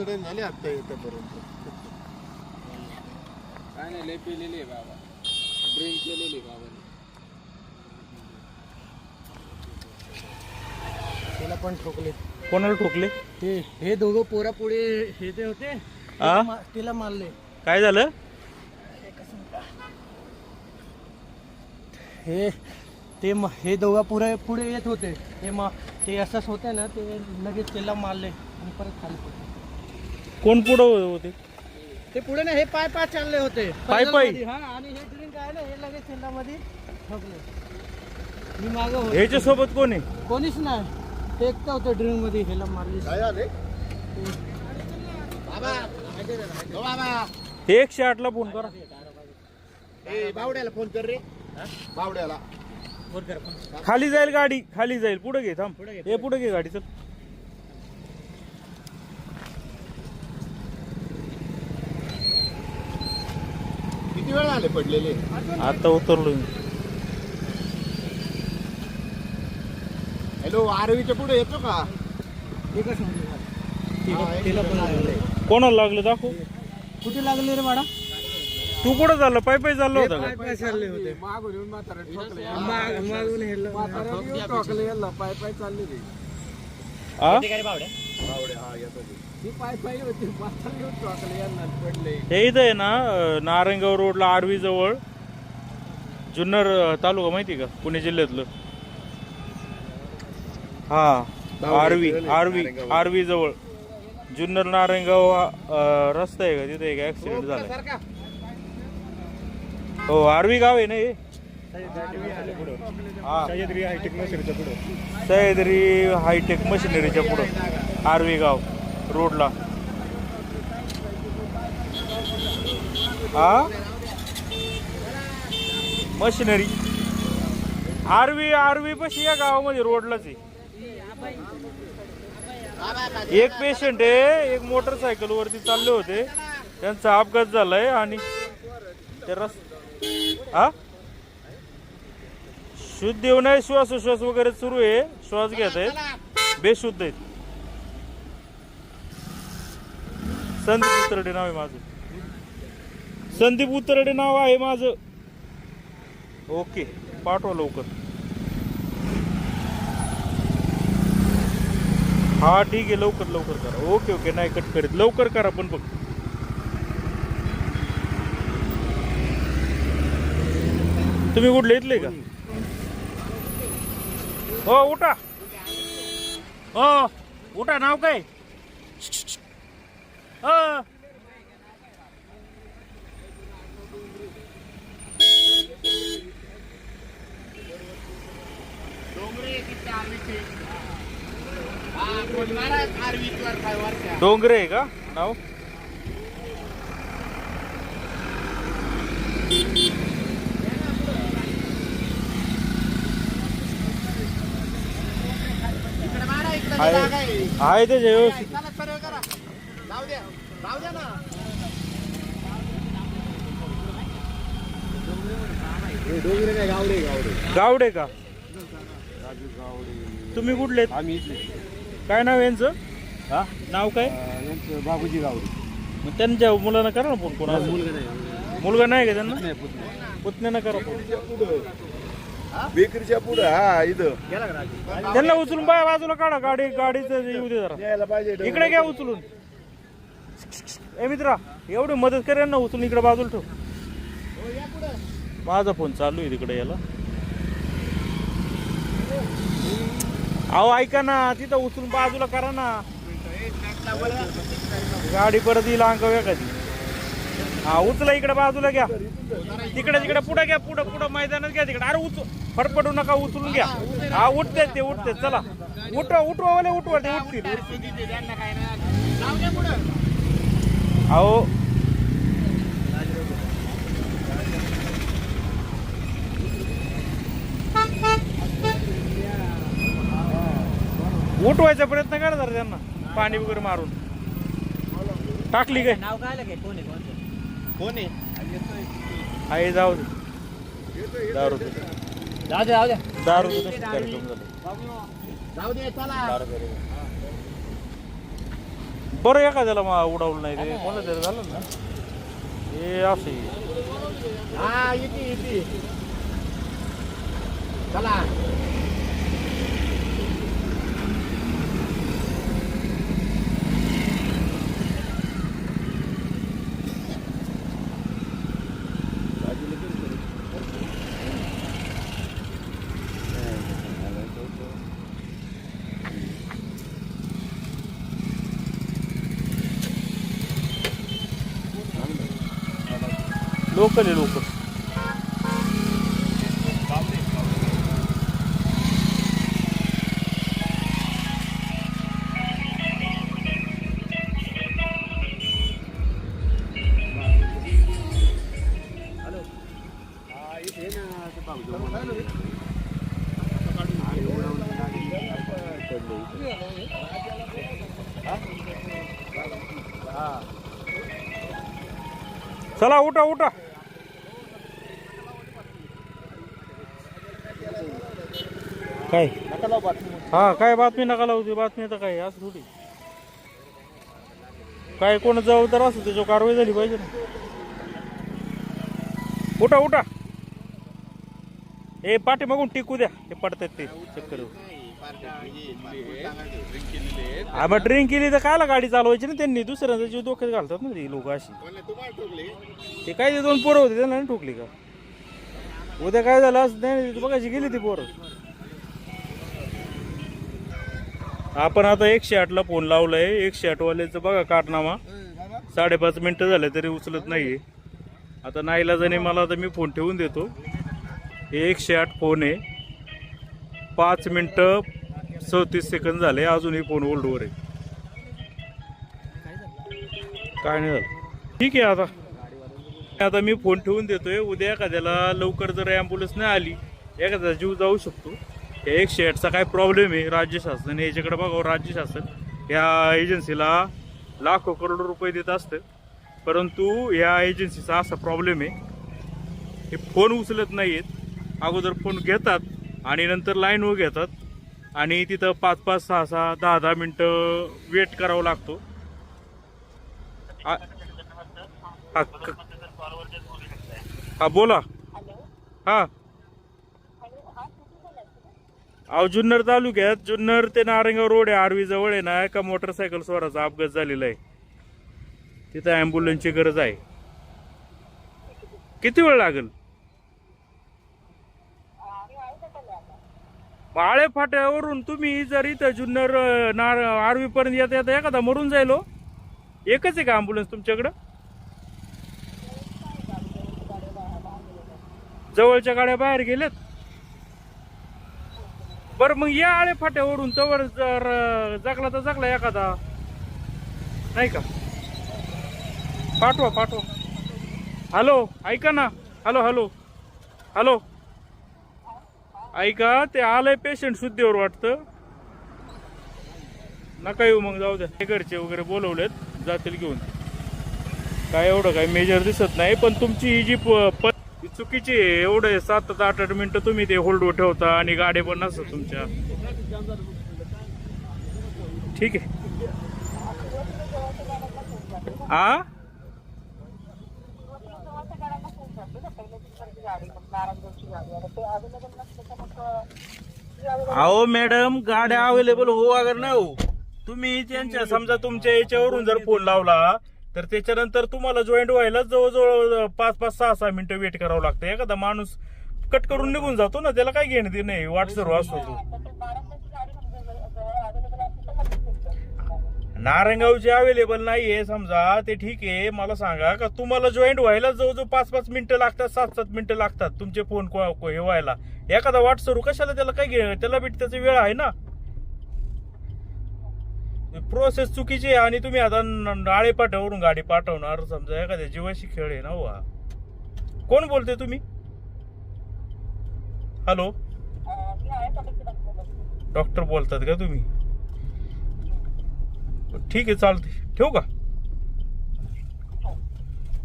Accident झाले आता येतापर्यंत काय नाही लय पिलेली आहे बाबा. ड्रिंक केलेली आहे बाबाने. त्याला पण ठोकले. कोणाला ठोकले? हे हे दोघं पोरा पुढे हे ते होते आ? मा- तिला मारले. काय झालं? हे ते म- हे दोघं पुढे पुढे येत होते. ते मा ते असंच होते ना ते लगेच त्याला मारले आणि परत खाली पडले. कोण पुढं होते? ते पुढे ना हे पाय पाय चालले होते. पाय पाय? हा आणि हे ड्रिंक आहे ना हे लगेच तेलामध्ये ठोकले. मी मागं होतो. ह्याच्या सोबत कोण आहे? कोणीच नाही. ते एकटं होतं ड्रिंकमध्ये ह्याला मारली काय आले बाबा ओ बाबा. एकशे आठला फोन करा. ए बावड्याला फोन कर रे. बावड्याला. खाली जाईल गाडी खाली जाईल. पुढे घे थांब. हे पुढे घे गाडी चल. किती वेळ आले पडलेले आता उतरलो. हॅलो आरवीच्या पुढे येतो का म्हणजे हा, कोणाला लागलं दाखव कुठे लागले रे बाळा तू कुठं चाललं पाय पाय चाललं होतं पाय का पाय चालले होते मागून येऊन म्हातारा ठोकले माग- मागून हेलं. ठोकले याला पाय पाय चालले ते आ? हा हे इथं आहे ना अं, नारायणगाव रोडला आरवी जवळ जुन्नर तालुका माहिती का? पुणे जिल्ह्यातलं. हा आरवी आरवी आरवी जवळ. जुन्नर नारायणगाव अं, रस्ता आहे का? तिथे एक ऍक्सिडेंट झाला हो आरवी गाव आहे ना हे? हा सह्याद्री हायटेक मशिनरीच्या पुढं. आरवी गाव रोडला. हा मशिनरी. आरवी आरवी पशी या गावामध्ये रोडलाच आहे. एक पेशंट आहे एक मोटरसायकल वरती चालले होते. त्यांचा अपघात झालाय आणि ते रस हा शुद्ध येऊ नये श्वासोश्वास वगैरे सुरू आहे. श्वास घेत आहेत बेशुद्ध आहेत. संदीप उतरडे नाव आहे माझं. संदीप उतरडे नाव आहे माझं. ओके पाठवा लवकर. हा ठीक आहे. लवकर लवकर करा. Okay okay. नाही कट करीत. लवकर करा पण बघ तुम्ही कुठले इथले का? हो उठा. हो उठा नाव काय? हो. डोंगरे किती आरवीचे हा कोण महाराज आरवीवर काय वरच्या डोंगरे आहे का नाव इकडे मारा इकडे आहे. जागा आहे. ते व्यवस्थित गावडे गावडे. गावडे का? तुम्ही कुठले? आम्ही काय नाव यांचं? हा? नाव काय? यांचं बाबूजी गावडे. मग त्यांच्या मुलांना करा ना फोन कोणा मुलगा नाही. मुलगा नाही का त्यांना? पुतण्यानं करा फोन बेकरीच्या पुढे हा इथं. त्यांना उचलून बाय बाजूला काढा गाडी गाडीचं येऊ दे जरा. यायला पाहिजे इकडे घ्या उचलून. ए मित्रा एवढी मदत कर ना उचलून इकडे बाजूला ठेव. माझा फोन चालू आहे तिकडे याला. अहो ऐका ना तिथं उचलून बाजूला करा ना. गाडी परत येईल अंगावर एखादी हा उचला इकडे बाजूला घ्या. तिकडे तिकडे पुढे घ्या पुढे पुढे मैदानात घ्या तिकडे. अरे उच फडफडू नका उचलून घ्या. हा उठते ते उठते. चला. उठवा उठवा वाले उठवा ते उठतील. अहो. उठवायचा प्रयत्न करा जरा त्यांना. पाणी वगैरे मारून. टाकली काय? नाव काय कोण आहे? कोण? आहे आहे जाऊ दे. दारू दे. जाऊ दे जाऊ दे. दारू दे. तसंच कार्यक्रम झाला जाऊ दे चला. बरं एखाद्याला मा उडवलं नाही ते कोणाला तरी झालं ना. हे असे हा येते येते चला. लोकल आहे लोकल चला उठा उठा। काय? हा काय बातमी नका लावू ती बातमी तर काय असं थोडी. काय कोण जबाबदार असं त्याच्यावर कारवाई झाली पाहिजे ना. उठा उठा. ए पाठी मागून टिकू द्या. ते पडतात ते चक्कर. हा मग ड्रिंक केली तर कायला गाडी चालवायची ना त्यांनी? दुसऱ्यांचा जीव डोक्यात घालतात ना ती लोक अशी. ते काय ते दोन पोरं होते त्यांना ठोकली का? उद्या काय झालं असं नाही बघायची गेली ती पोरं. आपण आता एकशे आठला फोन लावलाय. एकशे आठ वाल्याचं बघा कारनामा. साडेपाच मिनटं झाले तरी उचलत नाहीये. आता नाईलाजाने मला आता मी फोन ठेवून देतो. हे एकशे आठ फोन आहे. पाच मिनटं चौतीस सेकंद झाले. अजूनही फोन होल्डवर आहे. काय नाही झालं. ठीक आहे आता. आता मी फोन ठेवून देतोय. उद्या एखाद्याला लवकर जर ॲम्ब्युलन्स नाही आली एखाद्याचा जीव जाऊ शकतो. या एकशे आठचा काय प्रॉब्लेम आहे राज्य शासन. याच्याकडे बघावं राज्य शासन या एजन्सीला लाखो करोड रुपये देत असतं. परंतु या एजन्सीचा असा प्रॉब्लेम आहे हे फोन उचलत नाहीत अगोदर फोन घेतात आणि नंतर लाईनवर घेतात. आणि तिथं पाच पाच सहा सहा दहा दहा मिनटं वेट करावं लागतो. हा बोला. हा. अहो जुन्नर तालुक्यात जुन्नर ते नारंगाव रोड आहे आरवी जवळ आहे ना एका मोटरसायकल स्वराचा अपघात झालेला आहे. तिथं ॲम्ब्युलन्सची गरज आहे. किती वेळ लागेल? आळे फाट्यावरून तुम्ही जर इथं जुन्नर नार आरवी पर्यंत येता येता एखादा मरून जाईल हो. एकच आहे का ॲम्ब्युलन्स तुमच्याकडं? जवळच्या गाड्या बाहेर गेल्यात? बरं मग या आळे फाट्यावरून तवर जर जगला तर जगला एखादा. नाही का? पाठवा पाठवा. हॅलो ऐका ना. Hello hello. हॅलो. ऐका ते आलंय पेशंट शुद्धीवर वाटतं. नका येऊ मग जाऊ द्या. घरचे वगैरे बोलवलेत जातील घेऊन. काय एवढं काय मेजर दिसत नाही पण तुमची ही जी प- प- चुकीची आहे. एवढे सात ते आठ आठ मिनिटं तुम्ही ते होल्डवर ठेवता आणि गाडी पण नसतात तुमच्या. ठीक आहे. आ? अहो मॅडम गाड्या अवेलेबल हो अगर नाही हो तुम्ही त्यांच्या समजा तुमच्या याच्यावरून जर फोन लावला तर त्याच्यानंतर तुम्हाला जॉईंट व्हायला जवळजवळ पाच पाच सहा सहा मिनिटं वेट करावं लागतं एखादा माणूस कट करून निघून जातो ना त्याला काय घेणं ते नाही वाट सर्व असतो तो नारायणगावची अवेलेबल नाहीये समजा ते ठीक आहे मला सांगा का तुम्हाला जॉईंट व्हायला जवळजवळ पाच पाच मिनिटं लागतात सात सात मिनिटं लागतात तुमचे फोन हे व्हायला एखादा वाट सरू कशाला त्याला काय घे त्याला बी त्याचा वेळ आहे ना प्रोसेस चुकीची आहे आणि तुम्ही आता नाळे पाठवून गाडी पाठवणार समजा एखाद्या जीवाशी खेळ आहे ना हो कोण बोलते तुम्ही? हॅलो डॉक्टर बोलतात का तुम्ही? ठीक आहे चालते ठेवू का?